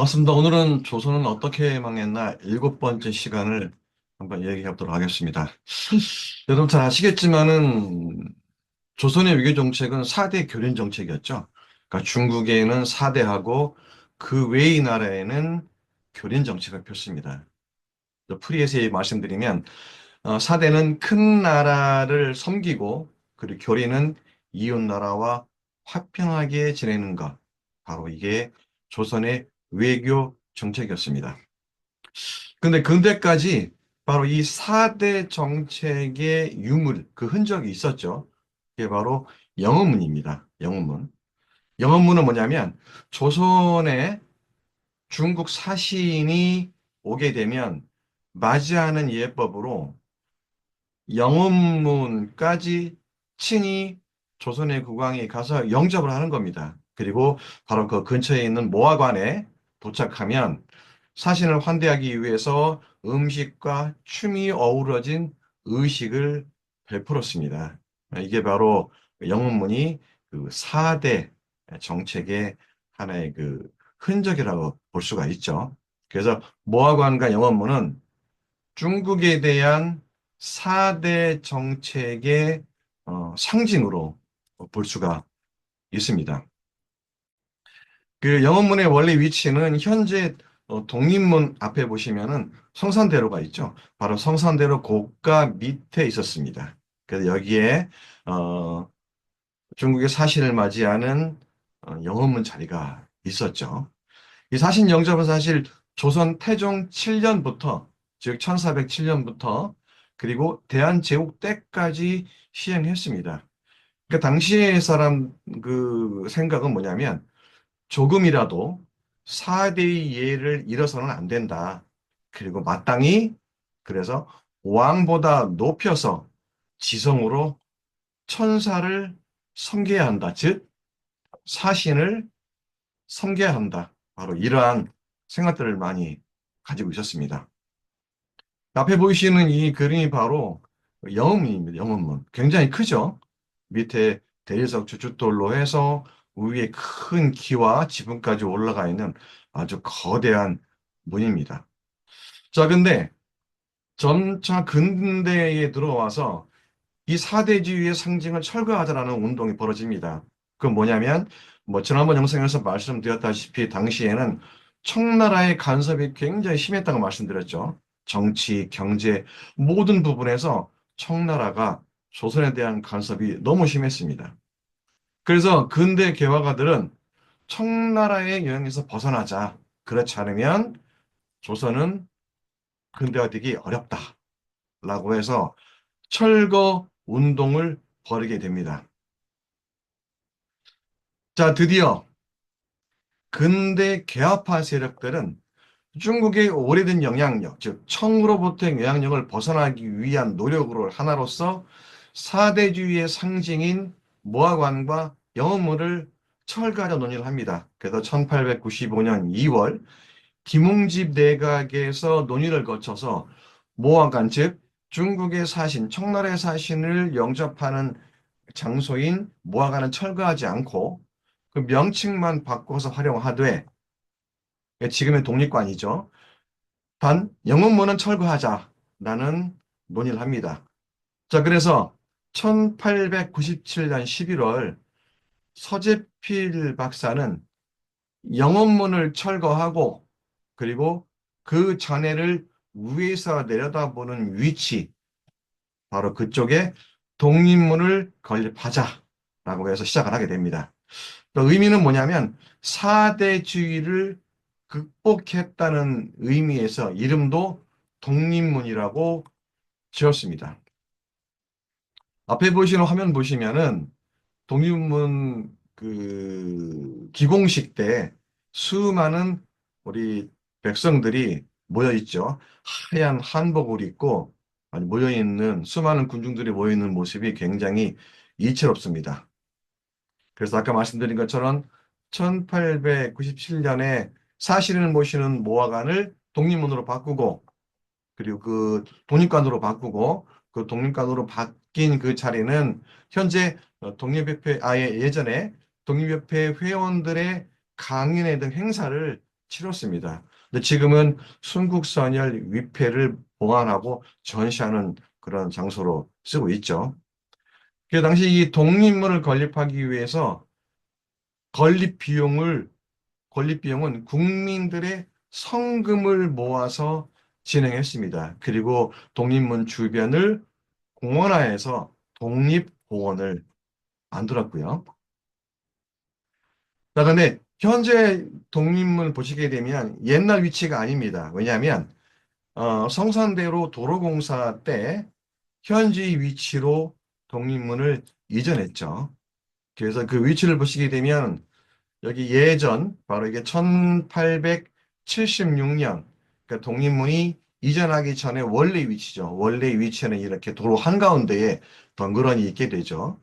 반갑습니다. 오늘은 조선은 어떻게 망했나 일곱 번째 시간을 한번 얘기해 보도록 하겠습니다. 여러분 잘 아시겠지만은 조선의 위교 정책은 4대 교련 정책이었죠. 그러니까 중국에는 4대하고 그 외의 나라에는 교련 정책을 폈습니다. 프리에서 말씀드리면 어, 4대는 큰 나라를 섬기고 그리고 교련은 이웃 나라와 화평하게 지내는 것. 바로 이게 조선의 외교 정책이었습니다. 근데 근대까지 바로 이 4대 정책의 유물, 그 흔적이 있었죠. 그게 바로 영어문입니다. 영어문. 영어문은 뭐냐면 조선에 중국 사신이 오게 되면 맞이하는 예법으로 영어문까지 친히 조선의 국왕이 가서 영접을 하는 겁니다. 그리고 바로 그 근처에 있는 모화관에 도착하면 사신을 환대하기 위해서 음식과 춤이 어우러진 의식을 베풀었습니다. 이게 바로 영문문이 그 4대 정책의 하나의 그 흔적이라고 볼 수가 있죠. 그래서 모화관과 영원문은 중국에 대한 4대 정책의 어, 상징으로 볼 수가 있습니다. 그 영원문의 원래 위치는 현재 어, 독립문 앞에 보시면은 성산대로가 있죠. 바로 성산대로 고가 밑에 있었습니다. 그래서 여기에 어, 중국의 사신을 맞이하는 어, 영원문 자리가 있었죠. 이 사신 영접은 사실 조선 태종 7년부터 즉 1407년부터 그리고 대한제국 때까지 시행했습니다. 그러니까 당시의 사람 그 생각은 뭐냐면 조금이라도 4대의 예를 잃어서는 안 된다. 그리고 마땅히 그래서 왕보다 높여서 지성으로 천사를 섬겨야 한다. 즉 사신을 섬겨야 한다. 바로 이러한 생각들을 많이 가지고 있었습니다. 앞에 보이시는 이 그림이 바로 영음문입니다. 영음문. 굉장히 크죠? 밑에 대리석 주춧돌로 해서 위에 큰 키와 지붕까지 올라가 있는 아주 거대한 문입니다. 자, 근데 점차 근대에 들어와서 이 사대주의의 상징을 철거하자라는 운동이 벌어집니다. 그건 뭐냐면 뭐 지난번 영상에서 말씀드렸다시피 당시에는 청나라의 간섭이 굉장히 심했다고 말씀드렸죠. 정치, 경제 모든 부분에서 청나라가 조선에 대한 간섭이 너무 심했습니다. 그래서 근대 개화가들은 청나라의 영향에서 벗어나자. 그렇지 않으면 조선은 근대화되기 어렵다. 라고 해서 철거 운동을 벌이게 됩니다. 자, 드디어 근대 개화파 세력들은 중국의 오래된 영향력, 즉 청으로부터의 영향력을 벗어나기 위한 노력으로 하나로서 사대주의의 상징인 모화관과 영어문을 철거하려 논의를 합니다. 그래서 1895년 2월 김웅집 내각에서 논의를 거쳐서 모화관 즉 중국의 사신, 청나라의 사신을 영접하는 장소인 모화관은 철거하지 않고 그 명칭만 바꿔서 활용하되 지금의 독립관이죠. 단 영어문은 철거하자라는 논의를 합니다. 자 그래서 1897년 11월 서재필 박사는 영원문을 철거하고 그리고 그 전해를 위에서 내려다보는 위치 바로 그쪽에 독립문을 건립하자라고 해서 시작을 하게 됩니다. 의미는 뭐냐면 사대주의를 극복했다는 의미에서 이름도 독립문이라고 지었습니다. 앞에 보시는 화면 보시면은 독립문 그 기공식 때 수많은 우리 백성들이 모여 있죠. 하얀 한복을 입고 모여 있는 수많은 군중들이 모여 있는 모습이 굉장히 이채롭습니다. 그래서 아까 말씀드린 것처럼 1897년에 사실을 모시는 모화관을 독립문으로 바꾸고 그리고 그 독립관으로 바꾸고 그 독립관으로 바뀐 그 자리는 현재 독립협회 아예 예전에 독립협회 회원들의 강연회 등 행사를 치렀습니다. 근데 지금은 순국선열 위패를 보관하고 전시하는 그런 장소로 쓰고 있죠. 그 당시 이 독립문을 건립하기 위해서 건립 비용을 건립 비용은 국민들의 성금을 모아서 진행했습니다. 그리고 독립문 주변을 공원화해서 독립공원을 만들었고요. 자, 근데 현재 독립문 보시게 되면 옛날 위치가 아닙니다. 왜냐하면 어, 성산대로 도로공사 때 현지 위치로 독립문을 이전했죠. 그래서 그 위치를 보시게 되면 여기 예전 바로 이게 1876년 그러니까 독립문이 이전하기 전에 원래 위치죠. 원래 위치는 이렇게 도로 한가운데에 덩그러니 있게 되죠.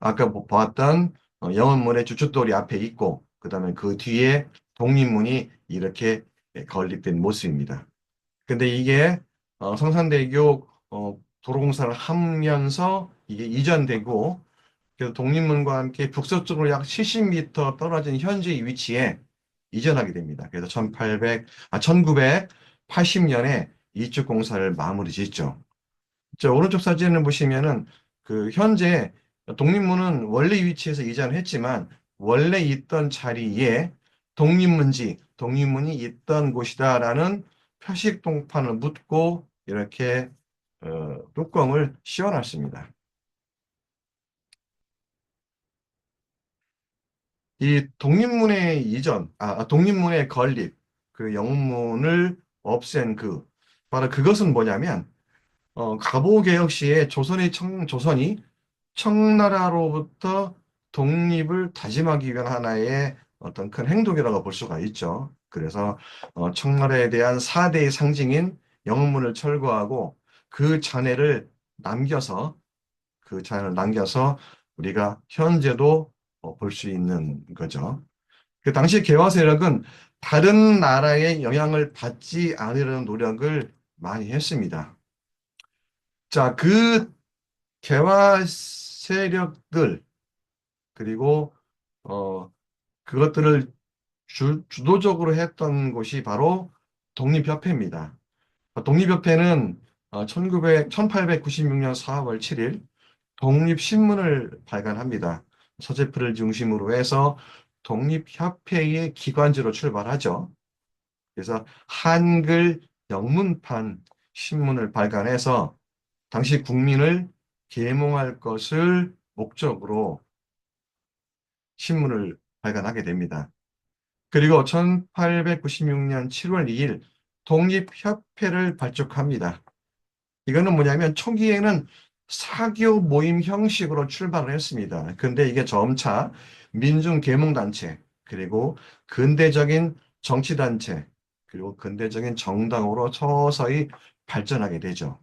아까 보- 봤던 어, 영원문의 주춧돌이 앞에 있고 그 다음에 그 뒤에 독립문이 이렇게 건립된 모습입니다. 근데 이게 어, 성산대교 어, 도로공사를 하면서 이게 이전되고 그래서 독립문과 함께 북서쪽으로 약 70m 떨어진 현재 위치에 이전하게 됩니다. 그래서 1800, 아, 1980년에 이쪽 공사를 마무리 짓죠. 저 오른쪽 사진을 보시면은 그 현재 독립문은 원래 위치에서 이전을 했지만 원래 있던 자리에 독립문지, 독립문이 있던 곳이다라는 표식 동판을 묻고 이렇게 어, 뚜껑을 씌워놨습니다. 이 독립문의 이전, 아, 독립문의 건립, 그 영문을 없앤 그, 바로 그것은 뭐냐면, 어, 갑오개혁 시에 조선의 청, 조선이 청나라로부터 독립을 다짐하기 위한 하나의 어떤 큰 행동이라고 볼 수가 있죠. 그래서 어, 청나라에 대한 4대의 상징인 영문을 철거하고 그 잔해를 남겨서 그 잔해를 남겨서 우리가 현재도 어, 볼 수 있는 거죠. 그 당시 개화 세력은 다른 나라의 영향을 받지 않으려는 노력을 많이 했습니다. 자, 그 개화 세력들 그리고 어 그것들을 주, 주도적으로 했던 곳이 바로 독립협회입니다. 독립협회는 어, 1900, 1896년 4월 7일 독립신문을 발간합니다. 서재프를 중심으로 해서 독립협회의 기관지로 출발하죠. 그래서 한글 영문판 신문을 발간해서 당시 국민을 계몽할 것을 목적으로 신문을 발간하게 됩니다. 그리고 1896년 7월 2일 독립협회를 발족합니다. 이거는 뭐냐면 초기에는 사교 모임 형식으로 출발을 했습니다. 근데 이게 점차 민중 계몽단체, 그리고 근대적인 정치단체, 그리고 근대적인 정당으로 서서히 발전하게 되죠.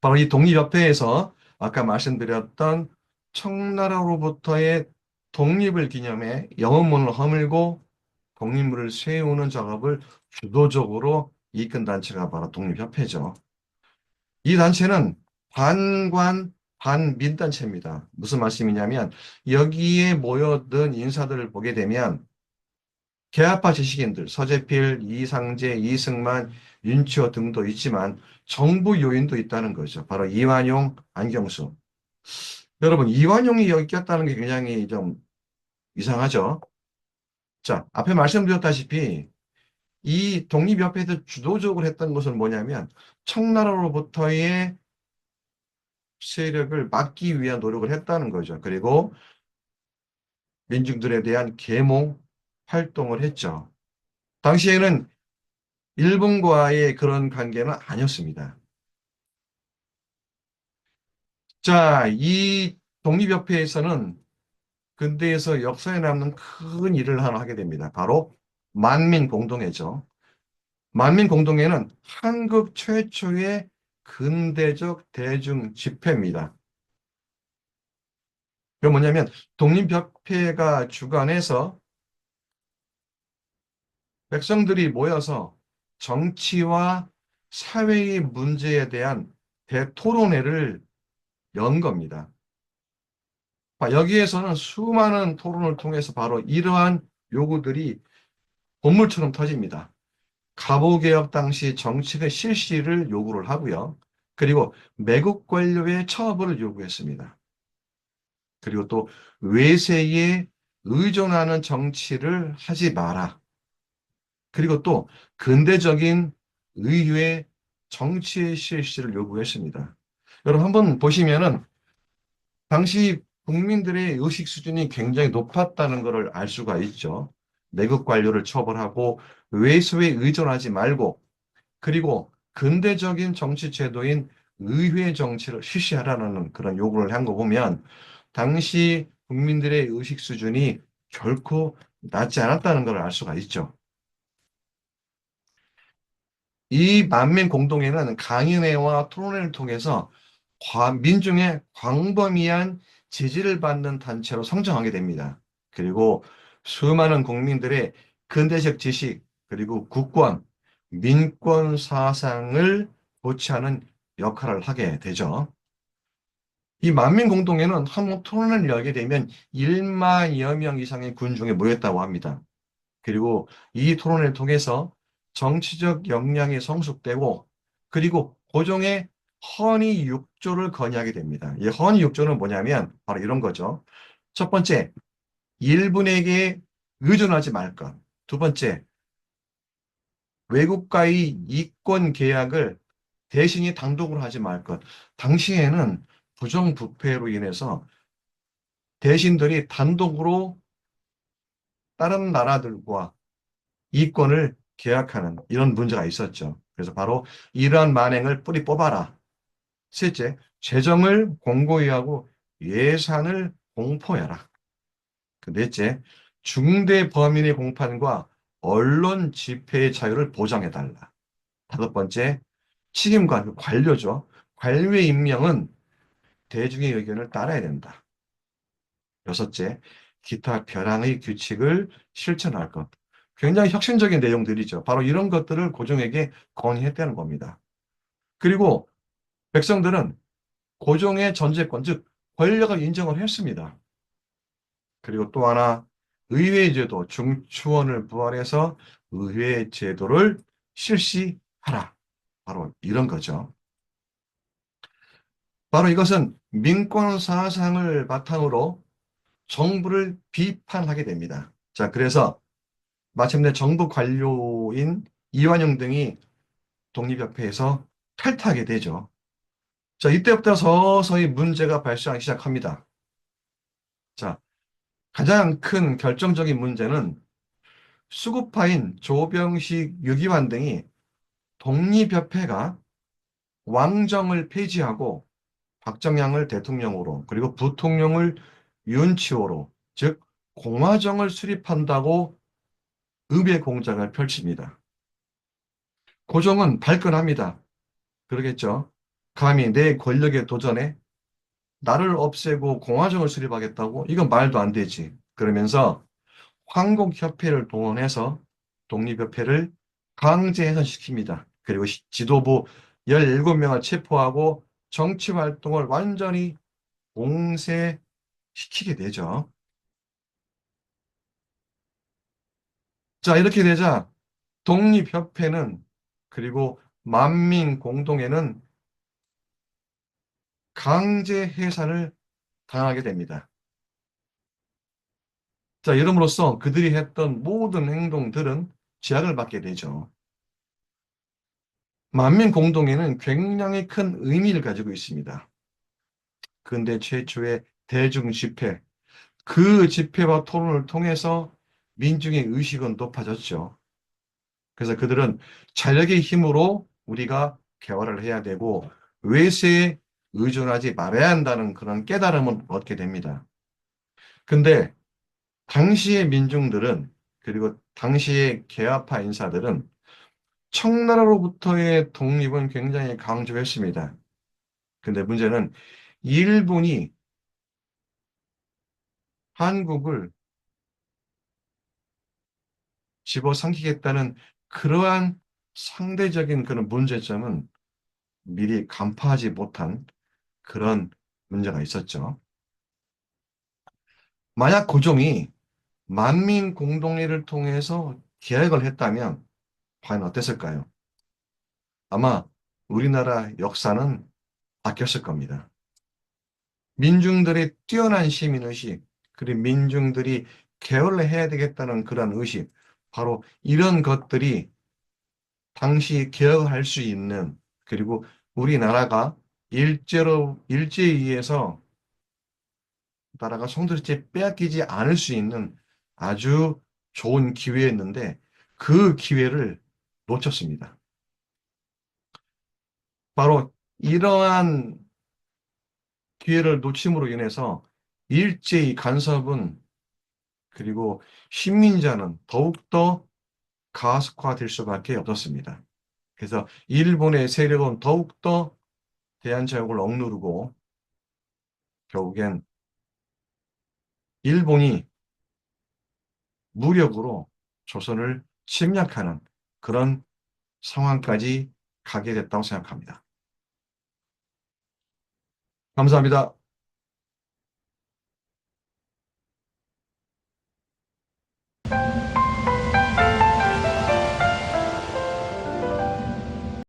바로 이 독립협회에서 아까 말씀드렸던 청나라로부터의 독립을 기념해 영원문을 허물고 독립문을 세우는 작업을 주도적으로 이끈 단체가 바로 독립협회죠. 이 단체는 반관 반민단체입니다. 무슨 말씀이냐면 여기에 모여든 인사들을 보게 되면 개화파 지식인들, 서재필, 이상재, 이승만, 윤치호 등도 있지만 정부 요인도 있다는 거죠. 바로 이완용, 안경수. 여러분, 이완용이 여기 꼈다는 게 굉장히 좀 이상하죠. 자, 앞에 말씀드렸다시피 이 독립협회에서 주도적으로 했던 것은 뭐냐면 청나라로부터의 세력을 막기 위한 노력을 했다는 거죠. 그리고 민중들에 대한 계몽 활동을 했죠. 당시에는 일본과의 그런 관계는 아니었습니다. 자, 이 독립협회에서는 근대에서 역사에 남는 큰 일을 하나 하게 됩니다. 바로 만민공동회죠. 만민공동회는 한국 최초의 근대적 대중 집회입니다. 그 뭐냐면 독립협회가 주관해서 백성들이 모여서 정치와 사회의 문제에 대한 대토론회를 연 겁니다. 여기에서는 수많은 토론을 통해서 바로 이러한 요구들이 본물처럼 터집니다. 갑오개혁 당시 정책의 실시를 요구를 하고요. 그리고 매국 관료의 처벌을 요구했습니다. 그리고 또 외세에 의존하는 정치를 하지 마라. 그리고 또 근대적인 의회 정치의 실시를 요구했습니다. 여러분 한번 보시면은 당시 국민들의 의식 수준이 굉장히 높았다는 것을 알 수가 있죠. 내국 관료를 처벌하고 외수에 의존하지 말고 그리고 근대적인 정치 제도인 의회 정치를 실시하라는 그런 요구를 한 거 보면 당시 국민들의 의식 수준이 결코 낮지 않았다는 걸 알 수가 있죠. 이 만민 공동회는 강인회와 토론회를 통해서 민중의 광범위한 지지를 받는 단체로 성장하게 됩니다. 그리고 수많은 국민들의 근대적 지식, 그리고 국권, 민권 사상을 고치하는 역할을 하게 되죠. 이 만민공동회는 한번 토론을 열게 되면 1만여 명 이상의 군중이 모였다고 합니다. 그리고 이 토론을 통해서 정치적 역량이 성숙되고 그리고 고종의 헌의 육조를 건의하게 됩니다. 이 헌의 육조는 뭐냐면 바로 이런 거죠. 첫 번째, 일본에게 의존하지 말 것. 두 번째, 외국과의 이권 계약을 대신이 단독으로 하지 말 것. 당시에는 부정부패로 인해서 대신들이 단독으로 다른 나라들과 이권을 계약하는 이런 문제가 있었죠. 그래서 바로 이러한 만행을 뿌리 뽑아라. 셋째, 재정을 공고히 하고 예산을 공포해라. 그 넷째, 중대 범인의 공판과 언론 집회의 자유를 보장해달라. 다섯 번째, 책임관, 관료죠. 관료의 임명은 대중의 의견을 따라야 된다. 여섯째, 기타 벼랑의 규칙을 실천할 것. 굉장히 혁신적인 내용들이죠. 바로 이런 것들을 고종에게 건의했다는 겁니다. 그리고 백성들은 고종의 전제권, 즉 권력을 인정을 했습니다. 그리고 또 하나 의회 제도 중추원을 부활해서 의회 제도를 실시하라. 바로 이런 거죠. 바로 이것은 민권 사상을 바탕으로 정부를 비판하게 됩니다. 자, 그래서 마침내 정부 관료인 이완용 등이 독립협회에서 탈퇴하게 되죠. 자, 이때부터 서서히 문제가 발생하기 시작합니다. 자, 가장 큰 결정적인 문제는 수구파인 조병식, 유기환 등이 독립협회가 왕정을 폐지하고 박정양을 대통령으로 그리고 부통령을 윤치호로 즉 공화정을 수립한다고 의배 공작을 펼칩니다. 고종은 발끈합니다. 그러겠죠. 감히 내 권력에 도전해 나를 없애고 공화정을 수립하겠다고? 이건 말도 안 되지. 그러면서 황국협회를 동원해서 독립협회를 강제 해산시킵니다. 그리고 지도부 17명을 체포하고 정치활동을 완전히 봉쇄시키게 되죠. 자, 이렇게 되자 독립협회는 그리고 만민공동회는 강제 해산을 당하게 됩니다. 자, 이름으로써 그들이 했던 모든 행동들은 제약을 받게 되죠. 만민 공동회는 굉장히 큰 의미를 가지고 있습니다. 근데 최초의 대중 집회, 그 집회와 토론을 통해서 민중의 의식은 높아졌죠. 그래서 그들은 자력의 힘으로 우리가 개화를 해야 되고 외세에 의존하지 말아야 한다는 그런 깨달음을 얻게 됩니다. 근데 당시의 민중들은 그리고 당시의 개화파 인사들은 청나라로부터의 독립은 굉장히 강조했습니다. 근데 문제는 일본이 한국을 집어삼키겠다는 그러한 상대적인 그런 문제점은 미리 간파하지 못한 그런 문제가 있었죠. 만약 고종이 만민 공동회를 통해서 계획을 했다면 과연 어땠을까요? 아마 우리나라 역사는 바뀌었을 겁니다. 민중들의 뛰어난 시민의식, 그리고 민중들이 게을러해야 되겠다는 그런 의식, 바로 이런 것들이 당시 개혁할 수 있는, 그리고 우리나라가 일제로, 일제에 의해서 나라가 송두리째 빼앗기지 않을 수 있는 아주 좋은 기회였는데 그 기회를 놓쳤습니다. 바로 이러한 기회를 놓침으로 인해서 일제의 간섭은 그리고 식민자는 더욱더 가속화될 수밖에 없었습니다. 그래서 일본의 세력은 더욱더 대한제국을 억누르고 결국엔 일본이 무력으로 조선을 침략하는 그런 상황까지 가게 됐다고 생각합니다. 감사합니다.